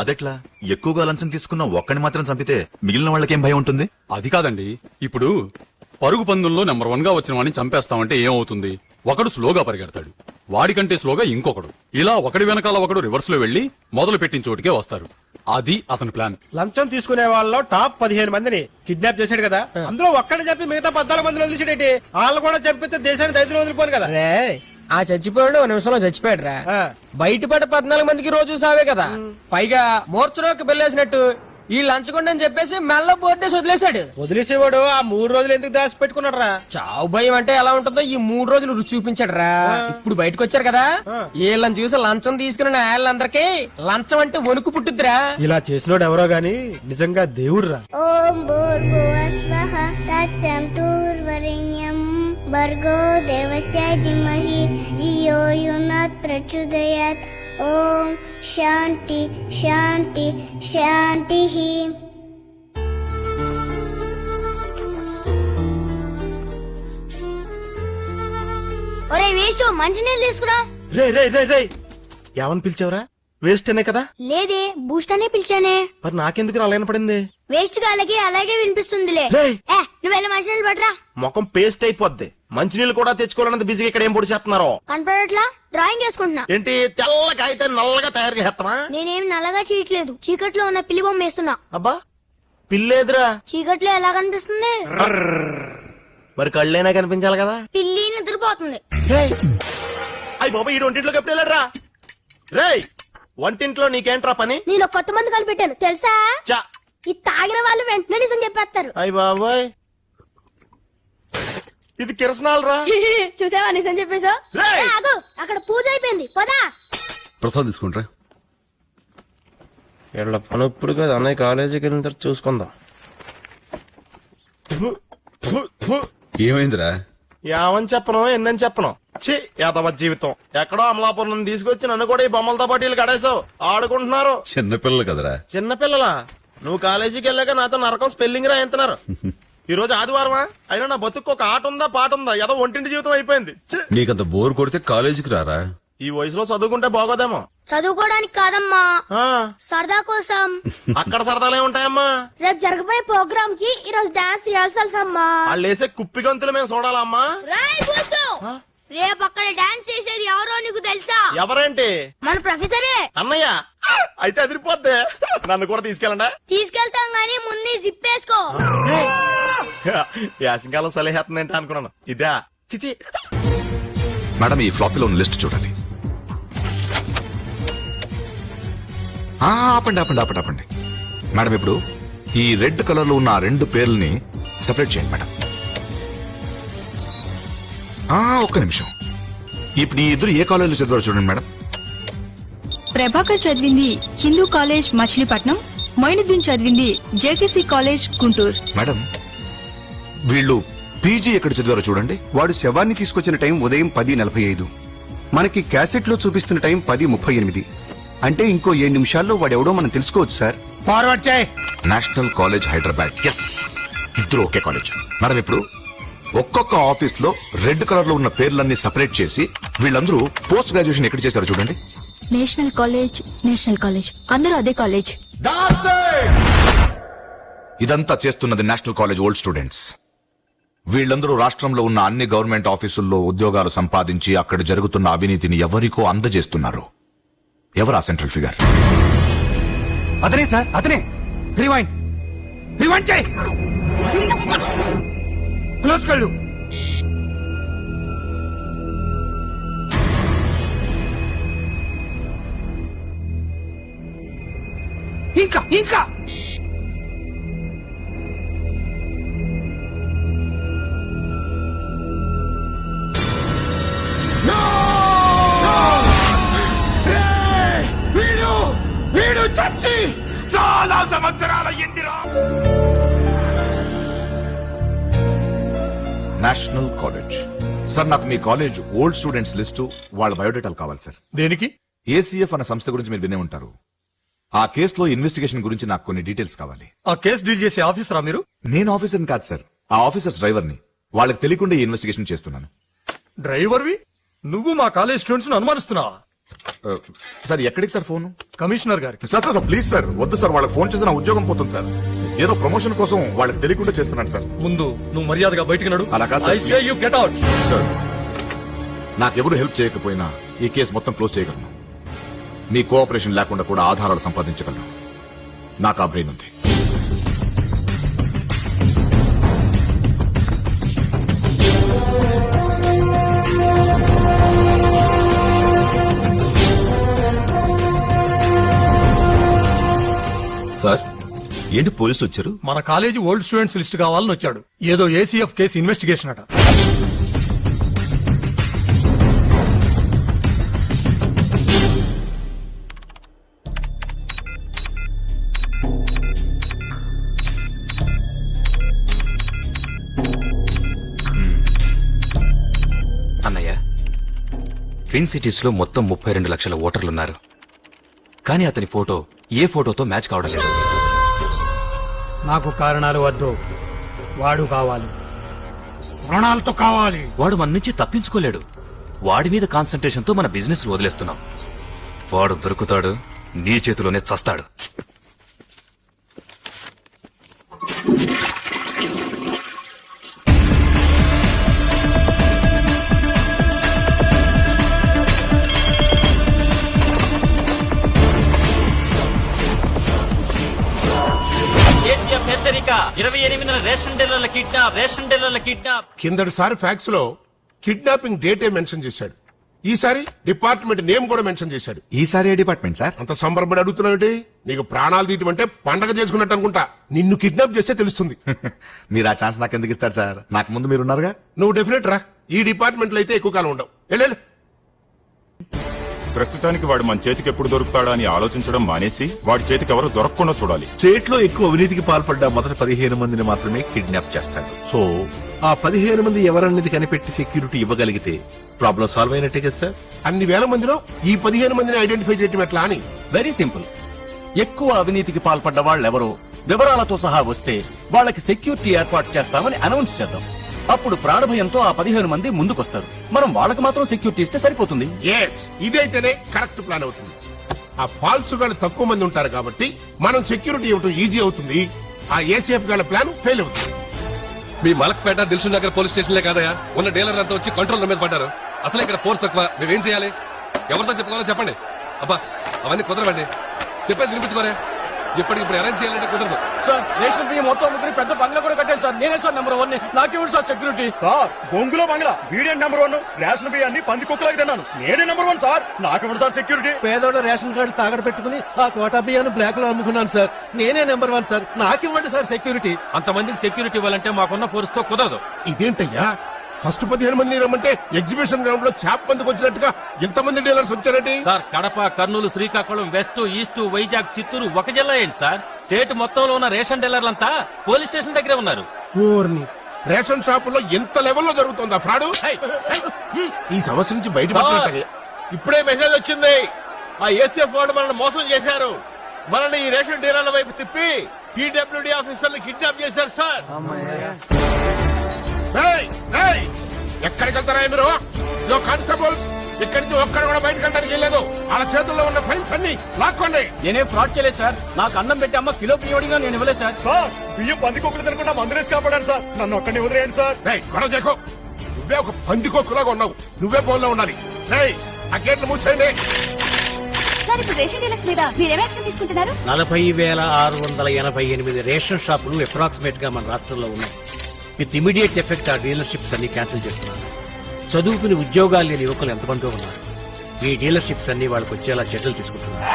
అదెట్లా? ఎక్కువగా లంచం తీసుకున్న ఒక్కని మాత్రం చంపితే మిగిలిన వాళ్ళకేం భయం ఉంటుంది? అది కాదండి. ఇప్పుడు పరుగు పందుల్లో నెంబర్ వన్గా వచ్చిన వాడిని చంపేస్తామంటే ఏమవుతుంది? ఒకడు స్లోగా పరిగెడతాడు. వాడికంటే స్లోగా ఇంకొకడు. ఇలా ఒకడి వెనకాల ఒకడు రివర్స్లో వెళ్ళి మొదలు పెట్టిన చోటికే వస్తారు. అది అతని ప్లాన్. లంచం తీసుకునే వాళ్ళలో టాప్ పదిహేను మందిని కిడ్నాప్ చేశాడు కదా. అందులో ఒక్కడిని చంపి మిగతా పద్నాలుగు మందిని వదిలేసాడేటి వాళ్ళు కూడా చంపితే దేశాన్ని దైత్యం వదిలిపోను కదా. ఆ చచ్చిపోయాడు నిమిషంలో చచ్చిపోయాడు రా బయటపడ పద్నాలుగు మందికి రోజు సావే కదా. పైగా మోర్చరోకి పెళ్ళేసినట్టు ఈ లంచకుండా అని చెప్పేసి మెల్ల బోర్డేసి వదిలేశాడు. వదిలేసేవాడు ఆ మూడు రోజులు ఎందుకు దాచి పెట్టుకున్నాడు రా చావు భయం అంటే ఎలా ఉంటుందో ఈ మూడు రోజులు రుచి చూపించాడు రా ఇప్పుడు బయటకు వచ్చారు కదా వీళ్ళని చూసి లంచం తీసుకున్న వాళ్ళందరికీ లంచం అంటే వణుకు పుట్టుద్దిరా. ఇలా చేసినోడు ఎవరో గాని నిజంగా దేవుడు రా ఓం भर्गो देवस्य धीमहि धियो यो न प्रचोदयात् ॐ शान्ति शान्ति शान्तिः ఒరే వేస్ట్ మంచినీళ్ళు తీసుకురా రే రే రే రే ఏమని పిలిచావురా వేస్ట్ అనే కదా? లేదే బూస్ట్ అనే పిలిచానే. మరి నాకెందుకు రాలేన పడింది? వేస్ట్ గాలకి అలాగే వినిపిస్తుందిలే. ఏ నువ్వు వెళ్ళి మంచినీళ్ళు పట్టరా. ముఖం పేస్ట్ అయిపోద్ది. మంచినీళ్ళు కూడా తెచ్చుకోవాలన్నది బిజీగా ఇక్కడ ఏం పొడి చేస్తున్నారో కనపడట్లా? డ్రాయింగ్ వేసుకుంటున్నా. ఏంటి తెల్ల కాగితం నల్లగా తయారు చేస్తావా నేనేం నల్లగా చేయట్లేదు. చీకట్లో ఉన్న పిల్లి బొమ్మ వేస్తున్నా. అబ్బా పిల్లేదురా. చీకట్లో ఎలా కనిపిస్తుంది? మరి కళ్ళైనా కనిపించాలి కదా? పిల్లి నిద్రపోతుంది. అయ్యి బాబా ఈ వంటింట్లోకి ఎప్పుడు వెళ్ళారా రేయ్! వంటింట్లో నీకేంట్రా పని? నేను ఒక కొత్త మంది కనిపెట్టాను తెలుసా? చా ఈ తాగిన వాళ్ళు వెంటనే నిజం చెప్పేస్తారు. అయ్యి బాబాయ్! ఇది కిరసనాలు రా చూసావా నిజం చెప్పేసా? రేయ్! ఆగు అక్కడ పూజ అయిపోయింది పదా! ప్రసాద్ తీసుకుంటారా. వీళ్ళ పని ఇప్పుడు కదా అన్నయ్య కాలేజీకి వెళ్ళిన తర్వాత చూసుకుందాం. ఏమైందిరా? ఏమని చెప్పను ఎన్నని చెప్పను? ఛీ యాదవ జీవితం. ఎక్కడో అమలాపురం నుండి తీసుకొచ్చి నన్ను కూడా ఈ బొమ్మలతో పాటు వీళ్ళు కడేసావు ఆడుకుంటున్నారు. చిన్నపిల్లలు కదరా. చిన్నపిల్లలా నువ్వు కాలేజీకి వెళ్ళాక నాతో నరకం స్పెల్లింగ్ రాయంతున్నారు ఈ రోజు ఆదివారమా? అయినా నా బతుకు ఒక ఆట ఉందా పాట ఉందా? ఏదో ఒంటింటి జీవితం అయిపోయింది. ఛీ! నీకంత బోర్ కొడితే కాలేజీకి రారా? ఈ వయసులో చదువుకుంటే బాగోదేమో. చదువుకోవడానికి కాదమ్మా. ఆ, సరదా కోసం. అక్కడ సరదాలే ఉంటాయమ్మా. రేపు జరగబోయే ప్రోగ్రామ్కి ఈ రోజు డాన్స్ రిహార్సల్స్ అమ్మా. వాళ్ళు వేసే కుప్పి గంతులు మేము చూడాలమ్మా. రాయ్ రేపు అక్కడ డాన్స్ చేసేది ఎవరో నీకు తెలుసా? ఎవరేంటి? మన ప్రొఫెసరే. అన్నయ్య. అయితే అదిరిపోద్ది. నన్ను కూడా తీసుకెళ్ళండి? తీసుకెళ్తాం గానీ ముందు జిప్ వేసుకో. యాసింకాలం సలహేస్తుందంటే అనుకున్నాను. ఇదా. చిచి. మేడం ఈ ఫ్లాపీలో ఉన్న లిస్ట్ చూడాలి ఆ, ఆపండి ఆపండి ఆపండి ఆపండి. మేడం ఇప్పుడు ఈ రెడ్ కలర్లో ఉన్న ఆ రెండు పేర్లని సెపరేట్ చేయండి మేడం. ఆ, ఒక్క నిమిషం. ఇప్పుడు ఈ ఇద్దరు ఏ కాలేజీలో చదివారో చూడండి మేడం. ప్రభాకర్ చదివింది హిందూ కాలేజ్ మచిలీపట్నం మొయినుద్దీన్ చదివింది జేకేసీ కాలేజ్ గుంటూరు. మేడం వీళ్ళు పీజీ ఎక్కడ చదివారో చూడండి. వాడు శవాన్ని తీసుకొచ్చిన టైం ఉదయం పది నలభై ఐదు. మనకి క్యాసెట్లో చూపిస్తున్న టైం పది ముప్పై ఎనిమిది. అంటే ఇంకో ఏడు నిమిషాల్లో వాడెవడో మనం తెలుసుకోవచ్చు సార్. ఫార్వర్డ్ చేయి. National college Hyderabad. ఎస్ ఇద్దరు ఒకే కాలేజ్. మేడం ఇప్పుడు ఒక్కొక్క ఆఫీస్లో రెడ్ కలర్లో ఉన్న పేర్లన్నీ సెపరేట్ చేసి వీళ్ళందరూ పోస్ట్ గ్రాడ్యుయేషన్ ఎక్కడ చేశారో చూడండి. National college national college. అందరూ అదే కాలేజ్. ఇదంతా చేస్తున్నది నేషనల్ కాలేజ్ ఓల్డ్ స్టూడెంట్స్. వీళ్ళందరూ రాష్ట్రంలో ఉన్న అన్ని గవర్నమెంట్ ఆఫీసుల్లో ఉద్యోగాలు సంపాదించి అక్కడ జరుగుతున్న అవినీతిని ఎవరికో అందజేస్తున్నారు. ఎవరా సెంట్రల్ ఫిగర్? అతనే సార్ అతనే. రివైండ్ రివైండ్ చేయి. క్లోజ్ కళ్ళు ఇంకా. ఇంకా వీడు వీడు చచ్చి చాలా సంవత్సరాల ఇందిరా నేషనల్ కాలేజ్ సార్ నాకు మీ కాలేజ్ ఓల్డ్ స్టూడెంట్స్ లిస్టు వాళ్ళ బయోడేటాలు కావాలి సార్ దేనికి? ఏసీఎఫ్ అన్న సంస్థ గురించి మీరు వినే ఉంటారు. ఆ కేసులో ఇన్వెస్టిగేషన్ గురించి నాకు కొన్ని డీటెయిల్స్ కావాలి. ఆ కేసు డీల్ చేసే ఆఫీసరా మీరు? నేను ఆఫీసర్ని కాదు సార్ ఆ ఆఫీసర్స్ డ్రైవర్ని. వాళ్ళకి తెలియకుండా ఈ ఇన్వెస్టిగేషన్ చేస్తున్నాను. డ్రైవర్వి? నువ్వు మా కాలేజ్ స్టూడెంట్స్ అనుమానిస్తున్నావా? సార్ ఎక్కడికి సార్ ఫోన్? కమిషనర్ గారికి. సార్ సార్ ప్లీజ్ సార్ వద్దు సార్ వాళ్ళకి ఫోన్ చేస్తే నా ఉద్యోగం పోతుంది సార్. ఏదో ప్రమోషన్ కోసం వాళ్ళకి తెలియకుండా చేస్తున్నాను సార్. ముందు నువ్వు మర్యాదగా బయటికి నడు. అలా కాదు. సార్ నాకెవరు హెల్ప్ చేయకపోయినా ఈ కేసు మొత్తం క్లోజ్ చేయగలను. మీ కోఆపరేషన్ లేకుండా కూడా ఆధారాలు సంపాదించగలను. నాకు ఆ బ్రెయిన్ ఉంది. సార్ ఏంటి పోలీసులు వచ్చారు? మన కాలేజీ ఓల్డ్ స్టూడెంట్స్ లిస్ట్ కావాలని వచ్చాడు. ఏదో ఏసీఎఫ్ కేసు ఇన్వెస్టిగేషన్ అట. అన్నయ్య ట్విన్ సిటీస్లో మొత్తం ముప్పై రెండు లక్షల ఓటర్లున్నారు. కానీ అతని ఫోటో ఏ ఫోటోతో మ్యాచ్ కావడం లేదు. నాకు కారణాలు వద్దు. వాడు కావాలి. ప్రాణాలతో కావాలి. వాడు మన నుంచి తప్పించుకోలేడు. వాడి మీద కాన్సన్ట్రేషన్తో మన బిజినెస్ వదిలేస్తున్నాం. వాడు దొరుకుతాడు నీ చేతిలోనే చస్తాడు. ఎనిమిదిన రేషన్ డీలర్ల కిడ్నాప్ రేషన్ డీలర్ల కిడ్నాప్. కిందటిసారి ఫ్యాక్స్లో కిడ్నాపింగ్ డేటే మెన్షన్ చేశాడు. ఈసారి డిపార్ట్మెంట్ నేమ్ కూడా మెన్షన్ చేశాడు. ఈసారి ఏ డిపార్ట్మెంట్ సార్? అంత సంబరపడి అడుగుతున్నావుటి నీకు ప్రాణాలు తీయటం అంటే పండగ చేసుకున్నట్టు అనుకుంటా. నిన్ను కిడ్నాప్ చేస్తే తెలుస్తుంది. మీరు ఆ ఛాన్స్ నాకు ఎందుకు ఇస్తారు సార్? నాకు ముందు మీరున్నారుగా? నువ్వు డెఫినెట్ రా. ఈ డిపార్ట్మెంట్లో అయితే ఎక్కువ కాలం ఉండవు. వెళ్ళు. ప్రస్తుతానికి వాడు మన చేతికి ఎప్పుడు దొరుకుతాడా అని ఆలోచించడం మానేసి వాడి చేతికి ఎవరు దొరకకుండా చూడాలి. స్టేట్లో ఎక్కువ అవినీతికి పాల్పడ్డ మొదటి పదిహేను మందిని మాత్రమే కిడ్నాప్ చేస్తాడు. సో ఆ పదిహేను మంది ఎవరన్నది కనిపెట్టి సెక్యూరిటీ ఇవ్వగలిగితే ప్రాబ్లం సాల్వ్ అయినట్టే కదా సార్? అన్ని వేల మందిలో ఈ పదిహేను మందిని ఐడెంటిఫై చేయటం ఎట్లా అని? వెరీ సింపుల్ ఎక్కువ అవినీతికి పాల్పడ్డ వాళ్ళెవరో వివరాలతో సహా వస్తే వాళ్ళకి సెక్యూరిటీ ఏర్పాటు చేస్తామని అనౌన్స్ చేద్దాం. అప్పుడు ప్రాణభయంతో ఆ పదిహేను మంది ముందుకొస్తారు. మనం వాళ్ళకి మాత్రం సెక్యూరిటీ ఇస్తే సరిపోతుంది. ఎస్ ఇదైతేనే కరెక్ట్ ప్లాన్ అవుతుంది. ఆ ఫాల్స్ గాళ్ళు తక్కువ మంది ఉంటారు కాబట్టి మనం సెక్యూరిటీ ఇవ్వటం ఈజీ అవుతుంది. ఆ ఏసీఎఫ్ గాళ్ళ ప్లాన్ ఫెయిల్ అవుతుంది. మీ మలక్పేట దిల్సు నగర్ పోలీస్ స్టేషన్లే కాదయా ఉన్న డీలర్ అంతా వచ్చి కంట్రోల్ మీద పడ్డారు. అసలు ఇక్కడ ఫోర్స్ తక్కువ. మేమేం చేయాలి? ఎవరితో చెప్పుకోవాలో చెప్పండి. అబ్బా అవన్నీ కుదరవండి. చెప్పేది వినిపించుకోరే. ఇప్పటికి ఇప్పుడు అరేంజ్ చేయాలంటే కుదరదు. సార్ రేషన్ బియ్యం మొత్తం అమ్ముకుని పెద్ద బంగ్లా కూడా కట్టాను సార్. నేనే సార్ నెంబర్ వన్ నాకేమిటి సార్ సెక్యూరిటీ సార్ బొంగులో బంగ్లా. వీడియన్ నెంబర్ వన్ రేషన్ బియ్యాన్ని పంది కుక్కలకి తిన్నాను. నేనే నెంబర్ వన్ సార్. నాకేమిటి సార్ సెక్యూరిటీ పేదోళ్ళ రేషన్ కార్డు తాగడ పెట్టుకుని ఆ కోటా బియ్యాన్ని బ్లాక్లో అమ్ముకున్నాను సార్. నేనే నెంబర్ వన్ సార్. నాకివ్వండి సార్ సెక్యూరిటీ అంతమందికి సెక్యూరిటీ ఇవ్వాలంటే మాకున్న ఫోర్స్తో కుదరదు. ఇదేంటయ్యా? ఫస్ట్ పదిహేను మంది రమ్మంటే ఎగ్జిబిషన్ గ్రౌండ్లో చేప మందికి వచ్చినట్టుగా ఇంతమంది డీలర్స్ వచ్చారంటే? Sir Kadapa Kurnool Srikakulam west east Vizag Chittoor ఒక జిల్లా ఏంటి సార్? స్టేట్ మొత్తంలో ఉన్న రేషన్ డీలర్లంతా పోలీస్ స్టేషన్ దగ్గరే ఉన్నారు. ఓర్ని రేషన్ షాపుల్లో ఎంత లెవెల్లో జరుగుతుందా ఫ్రాడ్? ఈ సమస్య నుంచి బయటపడాలి ఇప్పుడే మెసేజ్ వచ్చింది. ఆ ఏసీఎఫ్ వాడు మనల్ని మోసం చేశారు. మనల్ని ఈ రేషన్ డీలర్ల వైపు తిప్పి పీడబ్ల్యూడీ ఆఫీసర్లు కిడ్నాప్ చేశారు సార్. ఎక్కడికి వెళ్తారా మీరు? ఇదో కానిస్టేబుల్స్ ఇక్కడి నుంచి ఒక్కడు కూడా బయటకు వెళ్ళడానికి వెళ్ళలేదు వాళ్ళ చేతుల్లో ఉన్న ఫైల్స్ అన్ని లాక్కోండి. నేనే ఫ్రాడ్ చేయలేదు సార్. నాకు అన్నం పెట్టి అమ్మ కిలో అడిగినా నేను ఇవ్వలేదు సార్. సార్ బియ్యం పంది కుక్కలు తినకుండా మందులేసి కాపాడాను సార్. నన్ను ఒక్కడిని వదిలేయండి సార్. రేయ్, గొడవ చేయకు. నువ్వే ఒక పందికొక్కులాగా ఉన్నావు. నువ్వే బోల్లో ఉండాలి. రేయ్ ఆ గేట్లు మూసేయండి. సార్ ఇప్పుడు రేషన్ డీలర్స్ మీద మీరేం యాక్షన్ తీసుకుంటున్నారు? నలభై వేల ఆరు వందల ఎనభై ఎనిమిది రేషన్ షాపులు అప్రాక్సిమేట్గా మన రాష్ట్రంలో ఉన్నాయి. విత్ ఇమీడియట్ ఎఫెక్ట్ ఆ డీలర్షిప్స్ అన్ని క్యాన్సిల్ చేస్తున్నారు. చదువుకుని ఉద్యోగాలు లేని యువకులు ఎంతమందో ఉన్నారు. ఈ డీలర్షిప్స్ అన్ని వాళ్ళకి వచ్చేలా చర్యలు తీసుకుంటున్నారు.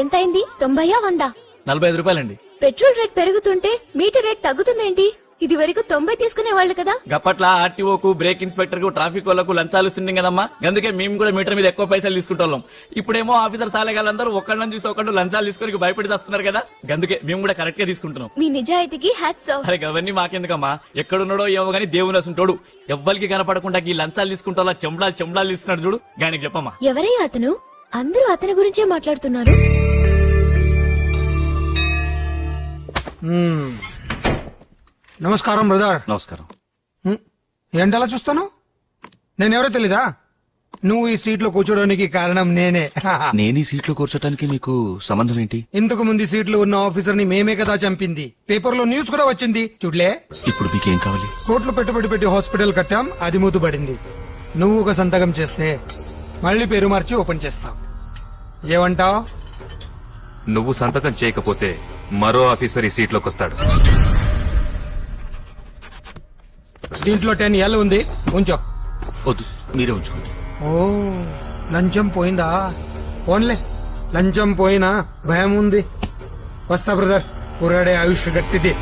ఎంతైంది? తొంభయా వందా? నలభై ఐదు రూపాయలండి. పెట్రోల్ రేట్ పెరుగుతుంటే మీటర్ రేట్ తగ్గుతుందేంటి? ఇది వరకు తొంభై తీసుకునే వాళ్ళు కదా. గప్పట్ల ఆర్టీఓకు బ్రేక్ ఇన్స్పెక్టర్కు ట్రాఫిక్ వాళ్ళకు లంచాలు ఇస్తుంది కదమ్మా. అందుకే మేము కూడా మీటర్ మీద ఎక్కువ పైసలు తీసుకుంటాం ఇప్పుడేమో ఆఫీసర్ సాలగాళ్ళందరూ ఒకళ్ళని చూసి ఒకళ్ళు లంచాలు తీసుకొని భయపడి వస్తున్నారు కదా. అందుకే మేము కూడా కరెక్ట్గా తీసుకుంటున్నాం. మీ నిజాయితీకి హ్యాట్స్ ఆఫ్. అరే అవన్నీ మాకెందుకమ్మా? ఎక్కడున్నాడో ఏమో గానీ దేవుని అసంటోడు ఎవ్వరికి కనపడకుండా ఈ లంచాలు తీసుకుంటా చెంబడాలు చెంబడాలు తీసుకున్నాడు చూడు. గానికి చెప్పమ్మా. ఎవరయ్యా అతను? అందరూ అతని గురించే మాట్లాడుతున్నారు. నమస్కారం బ్రదర్. నమస్కారం. మ్మ్. ఏంటలా చూస్తాను? నేనెవరో తెలీదా? నువ్వు ఈ సీట్లో కూర్చోడానికి కారణం నేనే. నేను ఈ సీట్లో కూర్చోటానికి మీకు సంబంధం ఏంటి? ఇంతకు ముందు ఈ సీట్లో ఉన్న ఆఫీసర్ని మేమే కదా చంపింది. పేపర్లో న్యూస్ కూడా వచ్చింది. చూడలే? ఇప్పుడు మీకేం కావాలి? కోట్లు పెట్టుబడి పెట్టి హాస్పిటల్ కట్టాం అది మూతుపడింది నువ్వు ఒక సంతకం చేస్తే మళ్ళీ పేరు మార్చి ఓపెన్ చేస్తాం. ఏమంటావ్? నువ్వు సంతకం చేయకపోతే మరో ఆఫీసర్ ఈ సీట్లోకి వస్తాడు దీంట్లో టెన్ ఎల్ ఉంది. ఉంచో. వద్దు మీరే ఉంచుకోండి. ఓ లంచం పోయిందా? ఓన్లే లంచం పోయినా భయం ఉంది వస్తా బ్రదర్. కుర్రాడే ఆయుష్ గట్టిది.